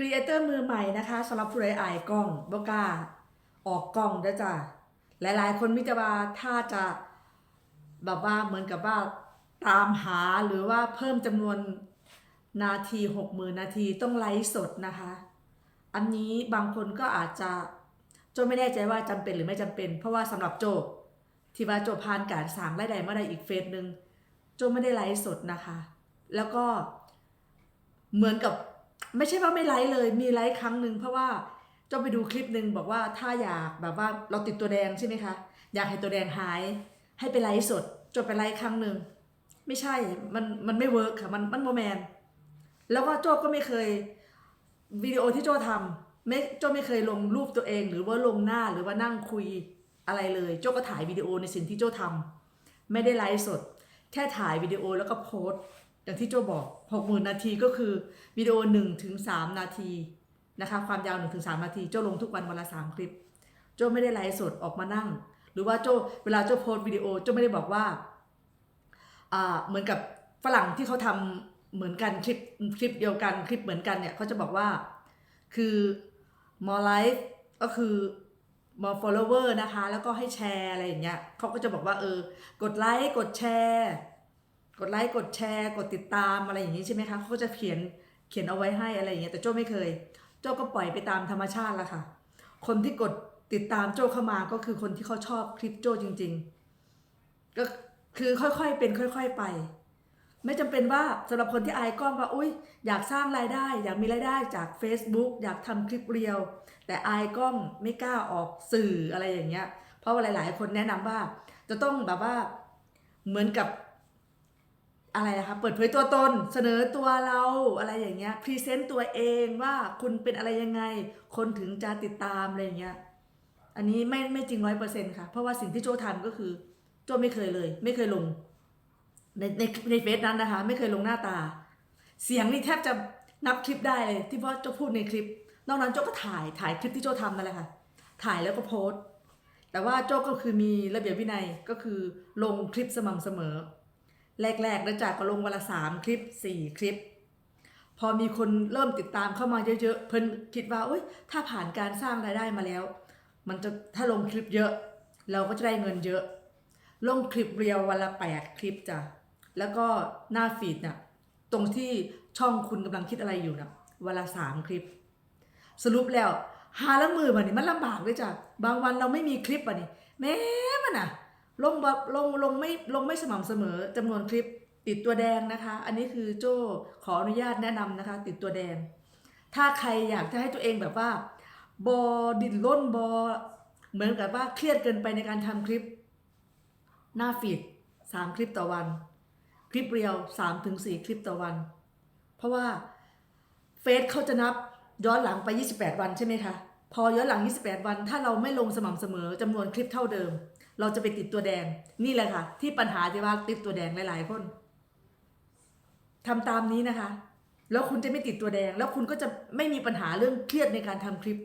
รีเอเตอร์มือใหม่นะคะสำหรับผู้ใดอายกล้องบกล้าออกกล้องเด้จ้ะหลายๆ คนมิจะว่าถ้าจะแบบว่าเหมือนกับว่าตามหาหรือว่าเพิ่มจำนวนนาทีหกหมื่นนาทีต้องไลฟ์สดนะคะ อันนี้บางคนก็อาจจะโจไม่แน่ใจว่าจำเป็นหรือไม่จำเป็น เพราะว่าสำหรับโจที่ว่าโจผ่านการสางรายได้มาได้อีกเฟสหนึ่งโจไม่ได้ไลฟ์สดนะคะ แล้วก็เหมือนกับ ไม่ใช่ว่าไม่ไลฟ์เลย มีไลฟ์ครั้งหนึ่งเพราะว่าเจ้าไปดูคลิปหนึ่งบอกว่าถ้าอยากแบบว่าเราติดตัวแดงใช่ไหมคะ อยากให้ตัวแดงหาย ให้ไปไลฟ์สดจบไปไลฟ์ครั้งหนึ่งไม่ใช่มันมันไม่เวิร์กค่ะมันมันโมแมน แล้วก็โจ้ก็ไม่เคยวิดีโอที่โจ้ทำไม่โจ้ไม่เคยลงรูปตัวเอง หรือว่าลงหน้าหรือว่านั่งคุยอะไรเลย โจ้ก็ถ่ายวิดีโอในสิ่งที่โจ้ทำไม่ได้ไลฟ์สด แค่ถ่ายวิดีโอแล้วก็โพสต อย่างที่โจบอก6 0,000 นาทีก็คือวิดีโอ1ถึง3นาทีนะคะความยาว1ถึง3นาทีโจลงทุกวันวันละ3คลิป โจไม่ได้ไลฟ์สดออกมานั่ง หรือว่าโจเวลาโจโพสต์วิดีโอโจไม่ได้บอกว่าอ่าเหมือนกับฝรั่งที่เขาทำเหมือนกันคลิปคลิปเดียวกันคลิปเหมือนกันเนี่ยเขาจะบอกว่าคือ more life ก็คือ more follower นะคะ แล้วก็ให้แชร์อะไรอย่างเงี้ยเขาก็จะบอกว่าเออกดไลค์กดแชร์ กดไลค์กดแชร์ กดติดตามอะไรอย่างนี้ใช่ไหมคะเขาก็จะเขียนเขียนเอาไว้ให้อะไรอย่างเงี้ยแต่โจ้ไม่เคย โจ้ก็ปล่อยไปตามธรรมชาติละค่ะ คนที่กดติดตามโจ้เข้ามาก็คือคนที่เขาชอบคลิปโจ้จริง ๆ ก็คือค่อยๆเป็นค่อย ๆไป ไม่จำเป็นว่าสำหรับคนที่อายกล้องว่าอุ้ยอยากสร้างรายได้ อยากมีรายได้จาก Facebook อยากทำคลิปเรียว แต่อายกล้องไม่กล้าออกสื่ออะไรอย่างเงี้ย เพราะว่าหลาย ๆ คนแนะนำว่าจะต้องแบบว่าเหมือนกับ อะไรนะคะเปิดเผยตัวตนเสนอตัวเราอะไรอย่างเงี้ยพรีเซนต์ตัวเองว่าคุณเป็นอะไรยังไง คนถึงจะติดตามอะไรอย่างเงี้ยอันนี้ไม่ไม่จริงร้อยเปอร์เซ็นต์ค่ะ เพราะว่าสิ่งที่โจทำก็คือโจไม่เคยเลย ไม่เคยลง ในในในเฟซนั้นนะคะ ไม่เคยลงหน้าตา เสียงนี่แทบจะนับคลิปได้เลยที่พ่อโจพูดในคลิป นอกนั้นโจก็ถ่ายถ่ายคลิปที่โจทำนั่นแหละค่ะ ถ่ายแล้วก็โพสต์แต่ว่าโจก็คือมีระเบียบวินัยก็คือลงคลิปสม่ำเสมอ แรกๆแล้วจากก็ลงวันละสามคลิปสี่คลิป พอมีคนเริ่มติดตามเข้ามาเยอะๆเพิ่นคิดว่าอุ้ยถ้าผ่านการสร้างรายได้มาแล้ว มันจะถ้าลงคลิปเยอะ เราก็จะได้เงินเยอะ ลงคลิปเรียววันละแปดคลิปจ้ะแล้วก็หน้าฟีดน่ะตรงที่ช่องคุณกำลังคิดอะไรอยู่น่ะวันละสามคลิป สรุปแล้วหาละมือบันนี้มันลำบากด้วยจ้ะบางวันเราไม่มีคลิปบันนี้แม้มันอะ ลงแบบลงลงไม่ลงไม่สม่ำเสมอจำนวนคลิปติดตัวแดงนะคะ อันนี้คือโจ้ขออนุญาตแนะนำนะคะ ติดตัวแดง ถ้าใครอยากจะให้ตัวเองแบบว่าบอดิ้นล้นบอเหมือนกับว่าเครียดเกินไปในการทำคลิป หน้าฟีดสามคลิปต่อวัน คลิปเรียวสามถึงสี่คลิปต่อวัน เพราะว่าเฟซเขาจะนับย้อนหลังไป 28 วันใช่ไหมคะ พอย้อนหลัง 28 วัน ถ้าเราไม่ลงสม่ำเสมอจำนวนคลิปเท่าเดิม เราจะไปติดตัวแดงนี่แหละค่ะ ที่ปัญหาที่ว่าติดตัวแดงหลายๆคนทำตามนี้นะคะ แล้วคุณจะไม่ติดตัวแดง แล้วคุณก็จะไม่มีปัญหาเรื่องเครียดในการทำคลิป